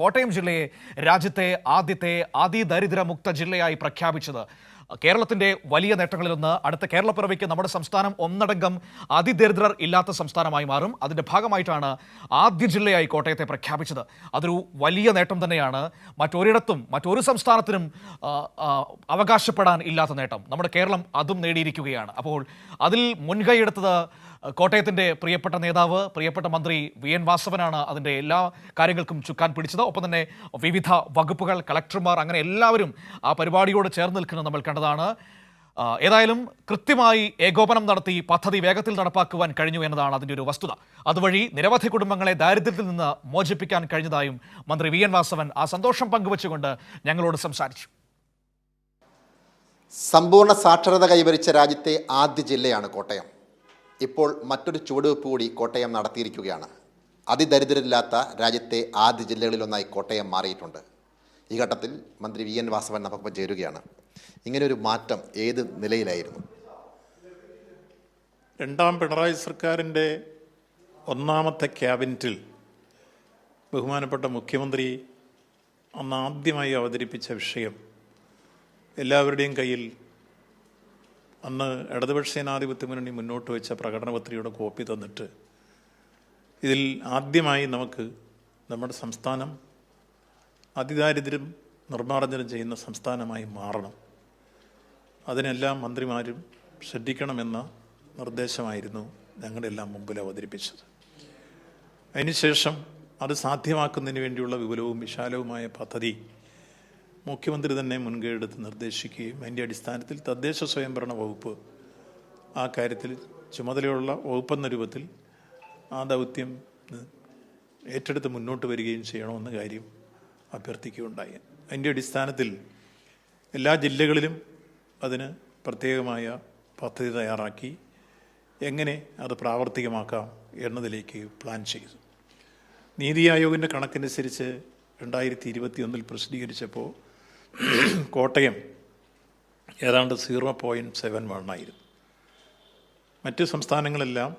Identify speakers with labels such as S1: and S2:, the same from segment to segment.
S1: കോട്ടയം ജില്ലയെ രാജ്യത്തെ ആദ്യത്തെ അതിദരിദ്രമുക്ത ജില്ലയായി പ്രഖ്യാപിച്ചത്. കേരളത്തിന്റെ വലിയ നേട്ടങ്ങളിലൊന്ന് അടുത്ത കേരളപ്പിറവിക്ക് നമ്മുടെ സംസ്ഥാനം ഒന്നടങ്കം അതിദരിദ്രർ ഇല്ലാത്ത സംസ്ഥാനമായി മാറും. അതിന്റെ ഭാഗമായിട്ടാണ് ആദ്യ ജില്ലയായി കോട്ടയത്തെ പ്രഖ്യാപിച്ചത്. അതൊരു വലിയ നേട്ടം തന്നെയാണ്. മറ്റൊരിടത്തും മറ്റൊരു സംസ്ഥാനത്തിനും അവകാശപ്പെടാൻ ഇല്ലാത്ത നേട്ടം. നമ്മുടെ കേരളം അതും നേടിയിരിക്കുകയാണ്. അപ്പോൾ അതിൽ മുൻകൈയെടുത്തത് കോട്ടയത്തിന്റെ പ്രിയപ്പെട്ട നേതാവ് പ്രിയപ്പെട്ട മന്ത്രി വി. എൻ. വാസവനാണ് അതിന്റെ എല്ലാ കാര്യങ്ങൾക്കും ചുക്കാൻ പിടിച്ചത്. ഒപ്പം തന്നെ വിവിധ വകുപ്പുകൾ കളക്ടർമാർ അങ്ങനെ എല്ലാവരും ആ പരിപാടിയോട് ചേർന്ന് നിൽക്കുന്നത് നമ്മൾ കണ്ടതാണ്. ആ, ഏതായാലും കൃത്യമായി ഏകോപനം നടത്തി പദ്ധതി വേഗത്തിൽ നടപ്പാക്കുവാൻ കഴിഞ്ഞു എന്നതാണ് അതിന്റെ ഒരു വസ്തുത. അതുവഴി നിരവധി കുടുംബങ്ങളെ ദാരിദ്ര്യത്തിൽ നിന്ന് മോചിപ്പിക്കാൻ കഴിഞ്ഞതായും മന്ത്രി വി എൻ വാസവൻ ആ സന്തോഷം പങ്കുവച്ചുകൊണ്ട് ഞങ്ങളോട് സംസാരിച്ചു.
S2: സമ്പൂർണ സാക്ഷരത കൈവരിച്ച രാജ്യത്തെ ആദ്യ ജില്ലയാണ് കോട്ടയം. ഇപ്പോൾ മറ്റൊരു ചുവടുവെപ്പ് കൂടി കോട്ടയം നടത്തിയിരിക്കുകയാണ്. അതിദരിദ്രരില്ലാത്ത രാജ്യത്തെ ആദ്യ ജില്ലകളിലൊന്നായി കോട്ടയം മാറിയിട്ടുണ്ട്. ഈ ഘട്ടത്തിൽ മന്ത്രി വി എൻ വാസവൻ നമുക്കൊപ്പം ചേരുകയാണ്. ഇങ്ങനെയൊരു മാറ്റം ഏത് നിലയിലായിരുന്നു?
S3: രണ്ടാം പിണറായി സർക്കാരിന്റെ ഒന്നാമത്തെ ക്യാബിനറ്റിൽ ബഹുമാനപ്പെട്ട മുഖ്യമന്ത്രി അന്ന് ആദ്യമായി അവതരിപ്പിച്ച വിഷയം എല്ലാവരുടെയും കയ്യിൽ അന്ന് ഇടതുപക്ഷ ജനാധിപത്യ മുന്നണി മുന്നോട്ട് വെച്ച പ്രകടന പത്രികയുടെ കോപ്പി തന്നിട്ട് ഇതിൽ ആദ്യമായി നമുക്ക് നമ്മുടെ സംസ്ഥാനം അതിദാരിദ്ര്യം നിർമ്മാർജനം ചെയ്യുന്ന സംസ്ഥാനമായി മാറണം. അതിനെല്ലാം മന്ത്രിമാരും ശ്രദ്ധിക്കണമെന്ന നിർദ്ദേശമായിരുന്നു ഞങ്ങളെല്ലാം മുമ്പിൽ അവതരിപ്പിച്ചത്. അതിനുശേഷം അത് സാധ്യമാക്കുന്നതിന് വേണ്ടിയുള്ള വിപുലവും വിശാലവുമായ പദ്ധതി മുഖ്യമന്ത്രി തന്നെ മുൻകൈയെടുത്ത് നിർദ്ദേശിക്കുകയും അതിന്റെ അടിസ്ഥാനത്തിൽ തദ്ദേശ സ്വയംഭരണ വകുപ്പ് ആ കാര്യത്തിൽ ചുമതലയുള്ള വകുപ്പെന്ന രൂപത്തിൽ ആ ദൗത്യം ഏറ്റെടുത്ത് മുന്നോട്ട് വരികയും ചെയ്യണമെന്ന കാര്യം അഭ്യർത്ഥിക്കുകയുണ്ടായി. അതിന്റെ അടിസ്ഥാനത്തിൽ എല്ലാ ജില്ലകളിലും അതിന് പ്രത്യേകമായ പദ്ധതി തയ്യാറാക്കി എങ്ങനെ അത് പ്രാവർത്തികമാക്കാം എന്നതിലേക്ക് പ്ലാൻ ചെയ്തു. നീതി ആയോഗിന്റെ കണക്കനുസരിച്ച് രണ്ടായിരത്തി ഇരുപത്തിയൊന്നിൽ പ്രസിദ്ധീകരിച്ചപ്പോൾ കോട്ടയം ഏതാണ്ട് സീറോ പോയിന്റ് സെവൻ വണ്ണായിരുന്നു മറ്റ് സംസ്ഥാനങ്ങളെല്ലാം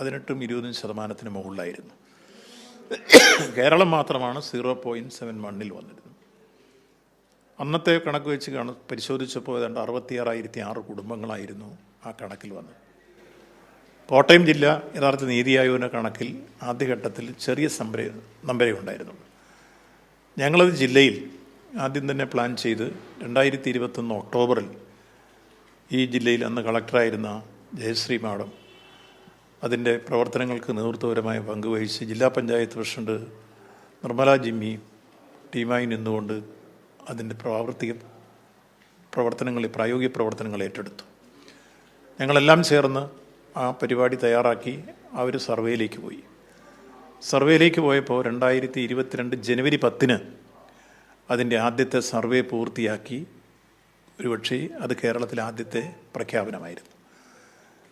S3: പതിനെട്ടും ഇരുപതും ശതമാനത്തിന് മുകളിലായിരുന്നു. കേരളം മാത്രമാണ് സീറോ പോയിന്റ് സെവൻ വണ്ണിൽ വന്നിരുന്നത്. അന്നത്തെ കണക്ക് വെച്ച് പരിശോധിച്ചപ്പോൾ ഏതാണ്ട് അറുപത്തിയാറായിരത്തി ആറ് കുടുംബങ്ങളായിരുന്നു ആ കണക്കിൽ വന്നത്. കോട്ടയം ജില്ല യഥാർത്ഥ നീതി ആയോഗിന്റെ കണക്കിൽ ആദ്യഘട്ടത്തിൽ ചെറിയ സംഭര നമ്പരേ ഉണ്ടായിരുന്നുള്ളൂ ഞങ്ങളത് ജില്ലയിൽ ആദ്യം തന്നെ പ്ലാൻ ചെയ്ത് രണ്ടായിരത്തി ഇരുപത്തൊന്ന് ഒക്ടോബറിൽ ഈ ജില്ലയിൽ അന്ന് കളക്ടറായിരുന്ന ജയശ്രീ മാഡം അതിന്റെ പ്രവർത്തനങ്ങൾക്ക് നേതൃത്വപരമായ പങ്കുവഹിച്ച് ജില്ലാ പഞ്ചായത്ത് പ്രസിഡന്റ് നിർമ്മല ജിമ്മി ടീമായി നിന്നുകൊണ്ട് അതിന്റെ പ്രാവർത്തിക പ്രവർത്തനങ്ങൾ പ്രായോഗിക പ്രവർത്തനങ്ങൾ ഏറ്റെടുത്തു. ഞങ്ങളെല്ലാം ചേർന്ന് ആ പരിപാടി തയ്യാറാക്കി ആ ഒരു സർവേയിലേക്ക് പോയി. സർവേയിലേക്ക് പോയപ്പോൾ രണ്ടായിരത്തി ഇരുപത്തിരണ്ട് ജനുവരി പത്തിന് അതിന്റെ ആദ്യത്തെ സർവേ പൂർത്തിയാക്കി. ഒരുപക്ഷെ അത് കേരളത്തിലെ ആദ്യത്തെ പ്രഖ്യാപനമായിരുന്നു.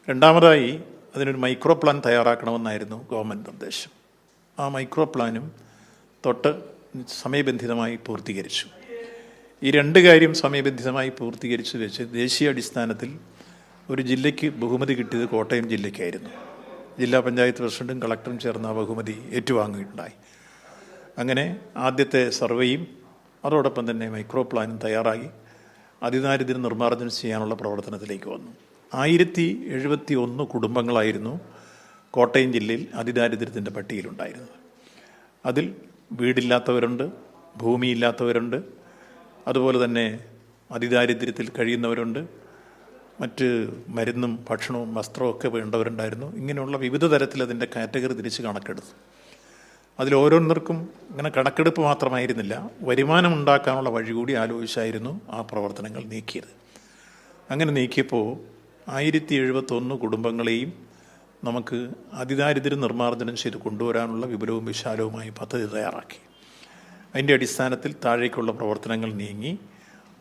S3: രണ്ടാമതായി അതിനൊരു മൈക്രോ പ്ലാൻ തയ്യാറാക്കണമെന്നായിരുന്നു ഗവൺമെന്റ് നിർദ്ദേശം. ആ മൈക്രോ പ്ലാനും തൊട്ട് സമയബന്ധിതമായി പൂർത്തീകരിച്ചു. ഈ രണ്ട് കാര്യം സമയബന്ധിതമായി പൂർത്തീകരിച്ചു വെച്ച് ദേശീയ അടിസ്ഥാനത്തിൽ ഒരു ജില്ലയ്ക്ക് ബഹുമതി കിട്ടിയത് കോട്ടയം ജില്ലയ്ക്കായിരുന്നു. ജില്ലാ പഞ്ചായത്ത് പ്രസിഡന്റും കളക്ടറും ചേർന്ന് ബഹുമതി ഏറ്റുവാങ്ങുകയുണ്ടായി. അങ്ങനെ ആദ്യത്തെ സർവേയും അതോടൊപ്പം തന്നെ മൈക്രോ പ്ലാനും തയ്യാറായി. അതിദാരിദ്ര്യം നിർമ്മാർജനം ചെയ്യാനുള്ള പ്രവർത്തനത്തിലേക്ക് വന്നു. ആയിരത്തി എഴുപത്തി ഒന്ന് കുടുംബങ്ങളായിരുന്നു കോട്ടയം ജില്ലയിൽ അതിദാരിദ്ര്യത്തിന്റെ പട്ടികയിലുണ്ടായിരുന്നത്. അതിൽ വീടില്ലാത്തവരുണ്ട് ഭൂമിയില്ലാത്തവരുണ്ട് അതുപോലെ തന്നെ അതിദാരിദ്ര്യത്തിൽ കഴിയുന്നവരുണ്ട്. മറ്റ് മരുന്നും ഭക്ഷണവും വസ്ത്രവും ഒക്കെ വേണ്ടവരുണ്ടായിരുന്നു. ഇങ്ങനെയുള്ള വിവിധ തരത്തിൽ അതിന്റെ കാറ്റഗറി തിരിച്ച് കണക്കെടുത്തു. അതിൽ ഓരോരുത്തർക്കും ഇങ്ങനെ കണക്കെടുപ്പ് മാത്രമായിരുന്നില്ല. വരുമാനം ഉണ്ടാക്കാനുള്ള വഴി കൂടി ആലോചിച്ചായിരുന്നു ആ പ്രവർത്തനങ്ങൾ നീക്കിയത്. അങ്ങനെ നീക്കിയപ്പോൾ ആയിരത്തി എഴുപത്തൊന്ന് കുടുംബങ്ങളെയും നമുക്ക് അതിദാരിദ്ര്യം നിർമ്മാർജനം ചെയ്ത് കൊണ്ടുവരാനുള്ള വിപുലവും വിശാലവുമായ പദ്ധതി തയ്യാറാക്കി. അതിന്റെ അടിസ്ഥാനത്തിൽ താഴേക്കുള്ള പ്രവർത്തനങ്ങൾ നീങ്ങി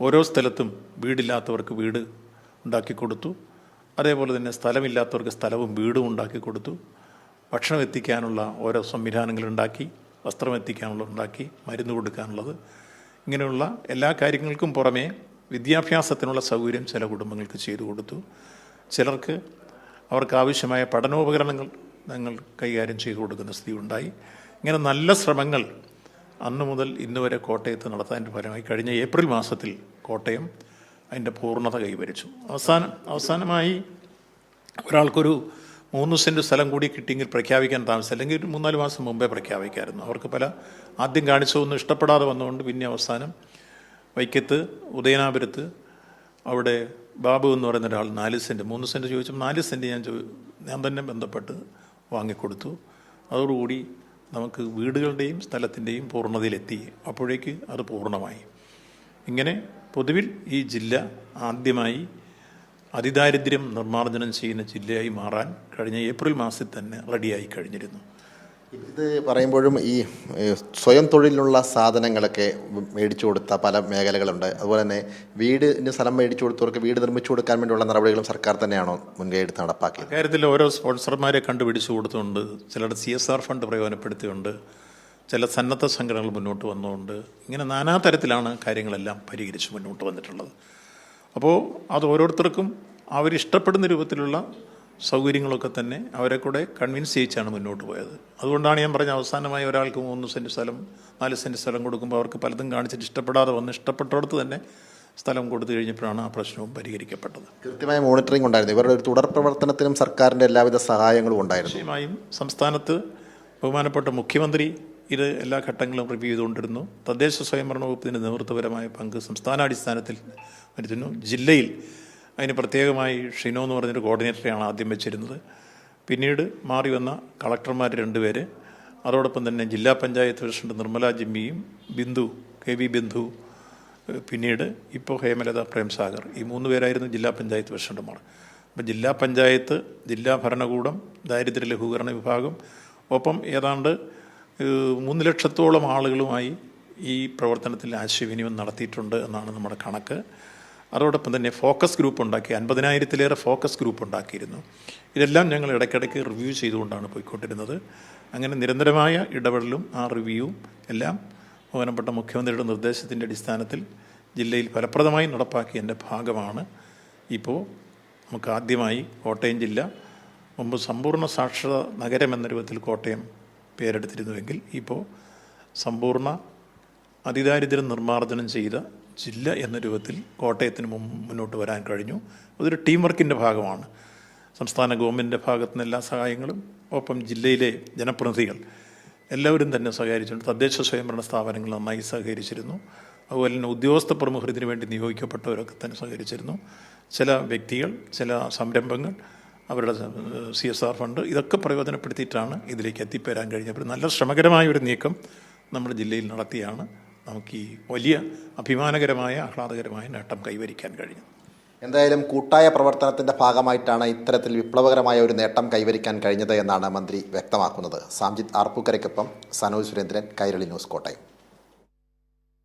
S3: ഓരോ സ്ഥലത്തും വീടില്ലാത്തവർക്ക് വീട് ഉണ്ടാക്കി കൊടുത്തു. അതേപോലെ തന്നെ സ്ഥലമില്ലാത്തവർക്ക് സ്ഥലവും വീടും ഉണ്ടാക്കി കൊടുത്തു. ഭക്ഷണം എത്തിക്കാനുള്ള ഓരോ സംവിധാനങ്ങൾ ഉണ്ടാക്കി വസ്ത്രം എത്തിക്കാനുള്ള ഉണ്ടാക്കി മരുന്ന് കൊടുക്കാനുള്ളത്. ഇങ്ങനെയുള്ള എല്ലാ കാര്യങ്ങൾക്കും പുറമേ വിദ്യാഭ്യാസത്തിനുള്ള സൗകര്യം ചില കുടുംബങ്ങൾക്ക് ചെയ്തു കൊടുത്തു. ചിലർക്ക് അവർക്ക് ആവശ്യമായ പഠനോപകരണങ്ങൾ ഞങ്ങൾ കൈകാര്യം ചെയ്തു കൊടുക്കുന്ന സ്ഥിതി ഉണ്ടായി. ഇങ്ങനെ നല്ല ശ്രമങ്ങൾ അന്ന് മുതൽ ഇന്ന് വരെ കോട്ടയത്ത് നടത്താന്റെ ഫലമായി കഴിഞ്ഞ ഏപ്രിൽ മാസത്തിൽ കോട്ടയം അതിന്റെ പൂർണത കൈവരിച്ചു. അവസാനം അവസാനമായി ഒരാൾക്കൊരു മൂന്ന് സെന്റ് സ്ഥലം കൂടി കിട്ടിയെങ്കിൽ പ്രഖ്യാപിക്കാൻ താമസം അല്ലെങ്കിൽ മൂന്നാൽ മാസം മുമ്പേ പ്രഖ്യാപിക്കാമായിരുന്നു അവർക്ക് പല ആദ്യം കാണിച്ചതൊന്നും ഇഷ്ടപ്പെടാതെ വന്നുകൊണ്ട് പിന്നെ അവസാനം വൈക്കത്ത് ഉദയനാപുരത്ത് അവിടെ ബാബു എന്ന് പറയുന്ന ഒരാൾ നാല് സെന്റ് മൂന്ന് സെന്റ് ചോദിച്ചപ്പോൾ നാല് സെന്റ് ഞാൻ ഞാൻ തന്നെ ബന്ധപ്പെട്ട് വാങ്ങിക്കൊടുത്തു. അതോടുകൂടി നമുക്ക് വീടുകളുടെയും സ്ഥലത്തിന്റെയും പൂർണതയിലെത്തി. അപ്പോഴേക്ക് അത് പൂർണമായി. ഇങ്ങനെ പൊതുവിൽ ഈ ജില്ല ആദ്യമായി അതിദാരിദ്ര്യം നിർമ്മാർജനം ചെയ്യുന്ന ജില്ലയായി മാറാൻ കഴിഞ്ഞ ഏപ്രിൽ മാസത്തിൽ തന്നെ റെഡിയായി കഴിഞ്ഞിരുന്നു.
S2: ഇത് പറയുമ്പോഴും ഈ സ്വയം തൊഴിലിനുള്ള സാധനങ്ങളൊക്കെ മേടിച്ചു കൊടുത്ത പല മേഖലകളുണ്ട്. അതുപോലെ തന്നെ വീടിന് സ്ഥലം മേടിച്ചു കൊടുത്തവർക്ക് വീട് നിർമ്മിച്ചു കൊടുക്കാൻ വേണ്ടിയുള്ള നടപടികളും സർക്കാർ തന്നെയാണോ മുൻകൈ എടുത്ത് നടപ്പാക്കിയത്?
S3: കാര്യത്തിൽ ഓരോ സ്പോൺസർമാരെ കണ്ടുപിടിച്ചു കൊടുത്തുകൊണ്ട് ചിലരുടെ സി എസ് ആർ ഫണ്ട് പ്രയോജനപ്പെടുത്തിയുണ്ട് ചില സന്നദ്ധ സംഘടനകൾ മുന്നോട്ട് വന്നുകൊണ്ട് ഇങ്ങനെ നാനാ തരത്തിലാണ് കാര്യങ്ങളെല്ലാം പരിഹരിച്ച് മുന്നോട്ട് വന്നിട്ടുള്ളത്. അപ്പോൾ അത് ഓരോരുത്തർക്കും അവരിഷ്ടപ്പെടുന്ന രൂപത്തിലുള്ള സൗകര്യങ്ങളൊക്കെ തന്നെ അവരെ കൂടെ കൺവിൻസ് ചെയ്യിച്ചാണ് മുന്നോട്ട് പോയത്. അതുകൊണ്ടാണ് ഞാൻ പറഞ്ഞ അവസാനമായി ഒരാൾക്ക് മൂന്ന് സെന്റ് സ്ഥലം നാല് സെന്റ് സ്ഥലം കൊടുക്കുമ്പോൾ അവർക്ക് പലതും കാണിച്ചിട്ട് ഇഷ്ടപ്പെടാതെ വന്ന് ഇഷ്ടപ്പെട്ടിടത്ത് തന്നെ സ്ഥലം കൊടുത്തു കഴിഞ്ഞപ്പോഴാണ് ആ പ്രശ്നവും പരിഹരിക്കപ്പെട്ടത്.
S2: കൃത്യമായ മോണിറ്ററിംഗ് ഉണ്ടായിരുന്നു. ഇവരുടെ ഒരു തുടർ പ്രവർത്തനത്തിനും സർക്കാരിന്റെ എല്ലാവിധ സഹായങ്ങളും ഉണ്ടായിരുന്നു.
S3: നിശ്ചയമായും സംസ്ഥാനത്ത് ബഹുമാനപ്പെട്ട മുഖ്യമന്ത്രി ഇത് എല്ലാ ഘട്ടങ്ങളും റിവ്യൂ ചെയ്തുകൊണ്ടിരുന്നു. തദ്ദേശ സ്വയംഭരണ വകുപ്പിന്റെ നേതൃത്വപരമായ പങ്ക് സംസ്ഥാനാടിസ്ഥാനത്തിൽ വരുത്തുന്നു. ജില്ലയിൽ അതിന് പ്രത്യേകമായി ഷിനോ എന്ന് പറഞ്ഞൊരു കോർഡിനേറ്ററെയാണ് ആദ്യം വെച്ചിരുന്നത്. പിന്നീട് മാറി വന്ന കളക്ടർമാർ രണ്ടുപേര്. അതോടൊപ്പം തന്നെ ജില്ലാ പഞ്ചായത്ത് പ്രസിഡന്റ് നിർമ്മല ജിമ്മിയും ബിന്ദു കെ വി ബിന്ദു പിന്നീട് ഇപ്പോൾ ഹേമലത പ്രേംസാഗർ. ഈ മൂന്ന് പേരായിരുന്നു ജില്ലാ പഞ്ചായത്ത് പ്രസിഡന്റുമാർ. അപ്പം ജില്ലാ പഞ്ചായത്ത് ജില്ലാ ഭരണകൂടം ദാരിദ്ര്യ ലഘൂകരണ വിഭാഗം ഒപ്പം ഏതാണ്ട് മൂന്ന് ലക്ഷത്തോളം ആളുകളുമായി ഈ പ്രവർത്തനത്തിൽ ആശയവിനിമയം നടത്തിയിട്ടുണ്ട് എന്നാണ് നമ്മുടെ കണക്ക്. അതോടൊപ്പം തന്നെ ഫോക്കസ് ഗ്രൂപ്പ് ഉണ്ടാക്കി അൻപതിനായിരത്തിലേറെ ഫോക്കസ് ഗ്രൂപ്പ് ഉണ്ടാക്കിയിരുന്നു. ഇതെല്ലാം ഞങ്ങൾ ഇടയ്ക്കിടയ്ക്ക് റിവ്യൂ ചെയ്തുകൊണ്ടാണ് പോയിക്കൊണ്ടിരുന്നത്. അങ്ങനെ നിരന്തരമായ ഇടപെടലും ആ റിവ്യൂവും എല്ലാം ബഹുമാനപ്പെട്ട മുഖ്യമന്ത്രിയുടെ നിർദ്ദേശത്തിന്റെ അടിസ്ഥാനത്തിൽ ജില്ലയിൽ ഫലപ്രദമായി നടപ്പാക്കിയതിന്റെ ഭാഗമാണ്. ഇപ്പോൾ നമുക്ക് ആദ്യമായി കോട്ടയം ജില്ല മുമ്പ് സമ്പൂർണ സാക്ഷരത നഗരം എന്ന രൂപത്തിൽ കോട്ടയം പേരെടുത്തിരുന്നുവെങ്കിൽ ഇപ്പോൾ സമ്പൂർണ അതിദാരിദ്ര്യം നിർമ്മാർജനം ചെയ്ത ജില്ല എന്ന രൂപത്തിൽ കോട്ടയത്തിന് മുന്നോട്ട് വരാൻ കഴിഞ്ഞു. അതൊരു ടീം വർക്കിന്റെ ഭാഗമാണ്. സംസ്ഥാന ഗവൺമെന്റിന്റെ ഭാഗത്തു നിന്ന് എല്ലാ സഹായങ്ങളും ഒപ്പം ജില്ലയിലെ ജനപ്രതിനിധികൾ എല്ലാവരും തന്നെ സഹകരിച്ചിട്ടുണ്ട്. തദ്ദേശ സ്വയംഭരണ സ്ഥാപനങ്ങൾ നന്നായി സഹകരിച്ചിരുന്നു. അതുപോലെ തന്നെ ഉദ്യോഗസ്ഥ പ്രമുഖർ ഇതിനു വേണ്ടി നിയോഗിക്കപ്പെട്ടവരൊക്കെ തന്നെ സഹകരിച്ചിരുന്നു. ചില വ്യക്തികൾ ചില സംരംഭങ്ങൾ അവരുടെ സി എസ് ആർ ഫണ്ട് ഇതൊക്കെ പ്രയോജനപ്പെടുത്തിയിട്ടാണ് ഇതിലേക്ക് എത്തിപ്പേരാൻ കഴിഞ്ഞത്. നല്ല ശ്രമകരമായ ഒരു നീക്കം നമ്മുടെ ജില്ലയിൽ നടത്തിയാണ്. നമുക്ക് ഈ വലിയ അഭിമാനകരമായ ആഹ്ലാദകരമായ നേട്ടം കൈവരിക്കാൻ കഴിഞ്ഞു.
S2: എന്തായാലും കൂട്ടായ പ്രവർത്തനത്തിന്റെ ഭാഗമായിട്ടാണ് ഇത്തരത്തിൽ വിപ്ലവകരമായ ഒരു നേട്ടം കൈവരിക്കാൻ കഴിഞ്ഞത് എന്നാണ് മന്ത്രി വ്യക്തമാക്കുന്നത്. സാംജിത് ആർപ്പൂക്കരയ്ക്കൊപ്പം സനോജ് സുരേന്ദ്രൻ കൈരളി ന്യൂസ് കോട്ടയം.